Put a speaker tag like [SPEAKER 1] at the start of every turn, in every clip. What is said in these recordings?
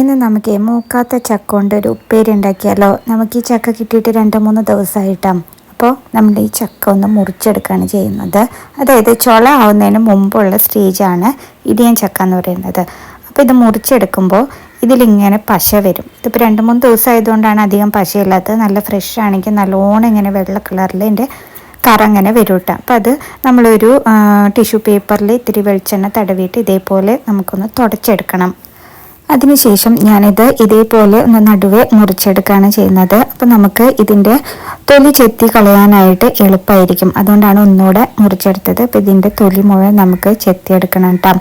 [SPEAKER 1] ഇന്ന് നമുക്ക് മൂക്കാത്ത ചക്ക കൊണ്ട് ഒരു ഉപ്പേരി ഉണ്ടാക്കിയാലോ നമുക്ക് ഈ ചക്ക കിട്ടിയിട്ട് രണ്ട് മൂന്ന് ദിവസമായിട്ടാം അപ്പോൾ നമ്മൾ ഈ ചക്ക ഒന്ന് മുറിച്ചെടുക്കുകയാണ് ചെയ്യുന്നത് അതായത് ചുള ആവുന്നതിന് മുമ്പുള്ള സ്റ്റേജാണ് ഇടിയൻ ചക്ക എന്ന് പറയുന്നത് അപ്പോൾ ഇത് മുറിച്ചെടുക്കുമ്പോൾ ഇതിലിങ്ങനെ പശ വരും ഇതിപ്പോൾ രണ്ട് മൂന്ന് ദിവസം ആയതുകൊണ്ടാണ് അധികം പശയില്ലാത്തത് നല്ല ഫ്രഷ് ആണെങ്കിൽ നല്ലോണം ഇങ്ങനെ വെള്ള കളറിൽ എൻ്റെ കറ അങ്ങനെ വരും കേട്ടോ അപ്പോൾ അത് നമ്മളൊരു ടിഷ്യൂ പേപ്പറിൽ ഇത്തിരി വെളിച്ചെണ്ണ തടവിയിട്ട് ഇതേപോലെ നമുക്കൊന്ന് തുടച്ചെടുക്കണം അതിനുശേഷം ഞാനിത് ഇതേപോലെ ഒന്ന് നടുവേ മുറിച്ചെടുക്കുകയാണ് ചെയ്യുന്നത് അപ്പം നമുക്ക് ഇതിൻ്റെ തൊലി ചെത്തി കളയാനായിട്ട് എളുപ്പമായിരിക്കും അതുകൊണ്ടാണ് ഒന്നുകൂടെ മുറിച്ചെടുത്തത് അപ്പം ഇതിൻ്റെ തൊലി മുഴുവൻ നമുക്ക് ചെത്തിയെടുക്കണം കേട്ടോ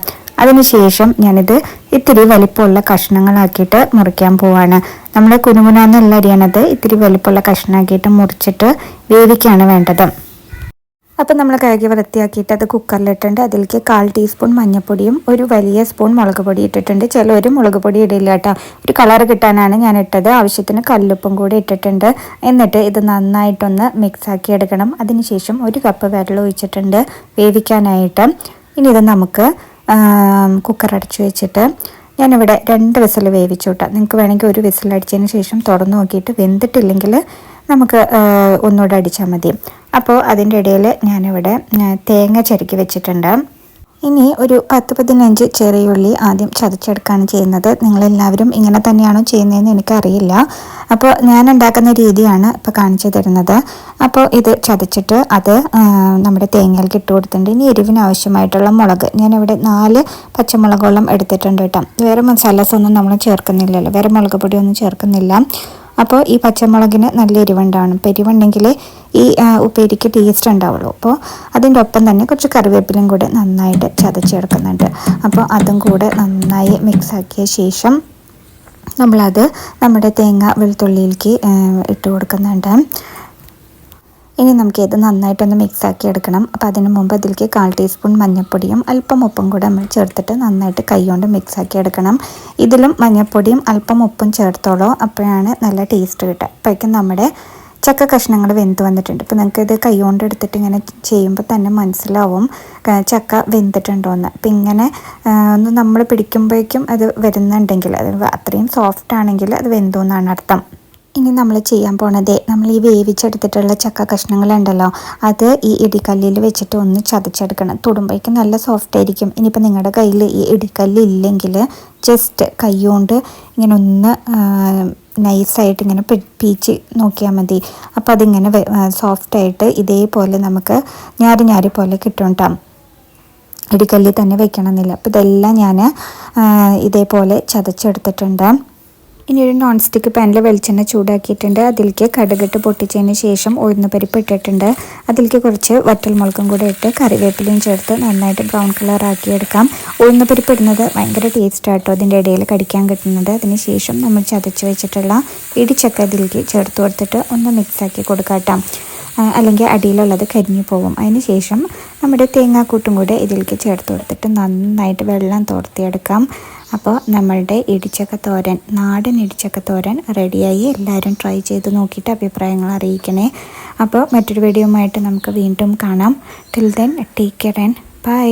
[SPEAKER 1] അതിനുശേഷം ഞാനിത് ഇത്തിരി വലിപ്പമുള്ള കഷ്ണങ്ങളാക്കിയിട്ട് മുറിക്കാൻ പോവാണ് നമ്മുടെ കുനുകുനാന്നുള്ള അരിയണത് ഇത്തിരി വലിപ്പമുള്ള കഷ്ണമാക്കിയിട്ട് മുറിച്ചിട്ട് വേവിക്കുകയാണ് വേണ്ടത് അപ്പം നമ്മൾ കഴുകി വൃത്തിയാക്കിയിട്ട് അത് കുക്കറിലിട്ടുണ്ട് അതിലേക്ക് കാൽ ടീസ്പൂൺ മഞ്ഞൾപ്പൊടിയും ഒരു വലിയ സ്പൂൺ മുളക് പൊടി ഇട്ടിട്ടുണ്ട് ഒരു മുളക് പൊടി ഇടില്ല കേട്ടോ ഒരു കളർ കിട്ടാനാണ് ഞാൻ ഇട്ടത് ആവശ്യത്തിന് കല്ലുപ്പും കൂടി ഇട്ടിട്ടുണ്ട് എന്നിട്ട് ഇത് നന്നായിട്ടൊന്ന് മിക്സ് ആക്കി എടുക്കണം അതിനുശേഷം ഒരു കപ്പ് വെള്ളം ഒഴിച്ചിട്ടുണ്ട് വേവിക്കാനായിട്ട് ഇനി ഇത് നമുക്ക് കുക്കർ അടച്ചു വെച്ചിട്ട് ഞാനിവിടെ രണ്ട് വിസിൽ വേവിച്ചു വിട്ടാം നിങ്ങൾക്ക് വേണമെങ്കിൽ ഒരു വിസിൽ അടിച്ചതിന് ശേഷം തുറന്നു നോക്കിയിട്ട് വെന്തിട്ടില്ലെങ്കിൽ നമുക്ക് ഒന്നുകൂടെ അടിച്ചാൽ മതി അപ്പോൾ അതിൻ്റെ ഇടയിൽ ഞാനിവിടെ തേങ്ങ ചരുക്കി വെച്ചിട്ടുണ്ട് ഇനി ഒരു പത്ത് പതിനഞ്ച് ചെറിയുള്ളി ആദ്യം ചതച്ചെടുക്കുകയാണ് ചെയ്യുന്നത് നിങ്ങളെല്ലാവരും ഇങ്ങനെ തന്നെയാണോ ചെയ്യുന്നതെന്ന് എനിക്കറിയില്ല അപ്പോൾ ഞാൻ ഉണ്ടാക്കുന്ന രീതിയാണ് ഇപ്പോൾ കാണിച്ചു തരുന്നത് അപ്പോൾ ഇത് ചതച്ചിട്ട് അത് നമ്മുടെ തേങ്ങയിൽ ഇട്ട് കൊടുത്തിട്ടുണ്ട് ഇനി എരിവിന് ആവശ്യമായിട്ടുള്ള മുളക് ഞാനിവിടെ നാല് പച്ചമുളകോളം എടുത്തിട്ടുണ്ട് കേട്ടോ വേറെ മസാലാസ് ഒന്നും നമ്മൾ ചേർക്കുന്നില്ലല്ലോ വേറെ മുളക് പൊടിയൊന്നും ചേർക്കുന്നില്ല അപ്പോൾ ഈ പച്ചമുളകിന് നല്ല എരിവുണ്ടാണ് അപ്പോൾ എരിവുണ്ടെങ്കിൽ ഈ ഉപ്പേരിക്ക് ടേസ്റ്റ് ഉണ്ടാവുള്ളൂ അപ്പോൾ അതിൻ്റെ ഒപ്പം തന്നെ കുറച്ച് കറിവേപ്പിലും കൂടെ നന്നായിട്ട് ചതച്ചെടുക്കുന്നുണ്ട് അപ്പോൾ അതും കൂടെ നന്നായി മിക്സ് ആക്കിയ ശേഷം നമ്മളത് നമ്മുടെ തേങ്ങ വെളുത്തുള്ളിയിലേക്ക് ഇട്ട് കൊടുക്കുന്നുണ്ട് ഇനി നമുക്ക് ഇത് നന്നായിട്ടൊന്ന് മിക്സ് ആക്കി എടുക്കണം അപ്പോൾ അതിന് മുമ്പ് അതിലേക്ക് കാൽ ടീസ്പൂൺ മഞ്ഞൾപ്പൊടിയും അല്പം ഉപ്പും കൂടെ നമ്മൾ ചേർത്തിട്ട് നന്നായിട്ട് കൈകൊണ്ട് മിക്സ് ആക്കി എടുക്കണം ഇതിലും മഞ്ഞൾപ്പൊടിയും അല്പം ഉപ്പും ചേർത്തോളൂ അപ്പോഴാണ് നല്ല ടേസ്റ്റ് കിട്ടുക അപ്പോഴേക്കും നമ്മുടെ ചക്ക കഷ്ണങ്ങൾ വെന്ത് വന്നിട്ടുണ്ട് ഇപ്പോൾ നിങ്ങൾക്കിത് ഇത് കൈകൊണ്ട് എടുത്തിട്ട് ഇങ്ങനെ ചെയ്യുമ്പോൾ തന്നെ മനസ്സിലാവും ചക്ക വെന്തിട്ടുണ്ടോ എന്ന് അപ്പം ഇങ്ങനെ ഒന്ന് നമ്മൾ പിടിക്കുമ്പോഴേക്കും അത് വരുന്നുണ്ടെങ്കിൽ അത് അത്രയും സോഫ്റ്റ് ആണെങ്കിൽ അത് വെന്തു എന്നാണ് അർത്ഥം ഇനി നമ്മൾ ചെയ്യാൻ പോണത് നമ്മൾ ഈ വേവിച്ചെടുത്തിട്ടുള്ള ചക്ക കഷ്ണങ്ങളുണ്ടല്ലോ അത് ഈ ഇടിക്കല്ലിൽ വെച്ചിട്ട് ഒന്ന് ചതച്ചെടുക്കണം തുടുമ്പോയ്ക്ക് നല്ല സോഫ്റ്റ് ആയിരിക്കും ഇനിയിപ്പോൾ നിങ്ങളുടെ കയ്യിൽ ഈ ഇടിക്കല്ല് ഇല്ലെങ്കിൽ ജസ്റ്റ് കൈകൊണ്ട് ഇങ്ങനെ ഒന്ന് നൈസായിട്ട് ഇങ്ങനെ പീച്ച് നോക്കിയാൽ മതി അപ്പോൾ അതിങ്ങനെ സോഫ്റ്റായിട്ട് ഇതേപോലെ നമുക്ക് ഞാരി ഞാരി പോലെ കിട്ടും ഇടിക്കല്ലിൽ തന്നെ വെക്കണമെന്നില്ല അപ്പോൾ ഇതെല്ലാം ഞാൻ ഇതേപോലെ ചതച്ചെടുത്തിട്ടുണ്ട് ഇനി ഒരു നോൺ സ്റ്റിക്ക് പാനിൽ വെളിച്ചെണ്ണ ചൂടാക്കിയിട്ടുണ്ട് അതിലേക്ക് കടുകിട്ട് പൊട്ടിച്ചതിന് ശേഷം ഉഴുന്ന പരിപ്പ് ഇട്ടിട്ടുണ്ട് അതിലേക്ക് കുറച്ച് വറ്റൽമുളകും കൂടെ ഇട്ട് കറിവേപ്പിലയും ചേർത്ത് നന്നായിട്ട് ബ്രൗൺ കളർ ആക്കിയെടുക്കാം ഉഴുന്ന പരിപ്പ് ഇടുന്നത് ഭയങ്കര ടേസ്റ്റ് ആട്ടോ അതിൻ്റെ ഇടയിൽ കടിക്കാൻ കിട്ടുന്നത് അതിന് ശേഷം നമ്മൾ ചതച്ച് വെച്ചിട്ടുള്ള ഇടിച്ചക്ക അതിലേക്ക് ചേർത്ത് കൊടുത്തിട്ട് ഒന്ന് മിക്സാക്കി കൊടുക്കാം അല്ലെങ്കിൽ അടിയിലുള്ളത് കരിഞ്ഞു പോകും അതിന് ശേഷം നമ്മുടെ തേങ്ങാക്കൂട്ടും കൂടെ ഇതിലേക്ക് ചേർത്ത് കൊടുത്തിട്ട് നന്നായിട്ട് വെള്ളം തോർത്തിയെടുക്കാം അപ്പോൾ നമ്മളുടെ ഇടിച്ചക്ക തോരൻ നാടൻ ഇടിച്ചക്ക തോരൻ റെഡിയായി എല്ലാവരും ട്രൈ ചെയ്ത് നോക്കിയിട്ട് അഭിപ്രായങ്ങൾ അറിയിക്കണേ അപ്പോൾ മറ്റൊരു വീഡിയോയുമായിട്ട് നമുക്ക് വീണ്ടും കാണാം till then take care and by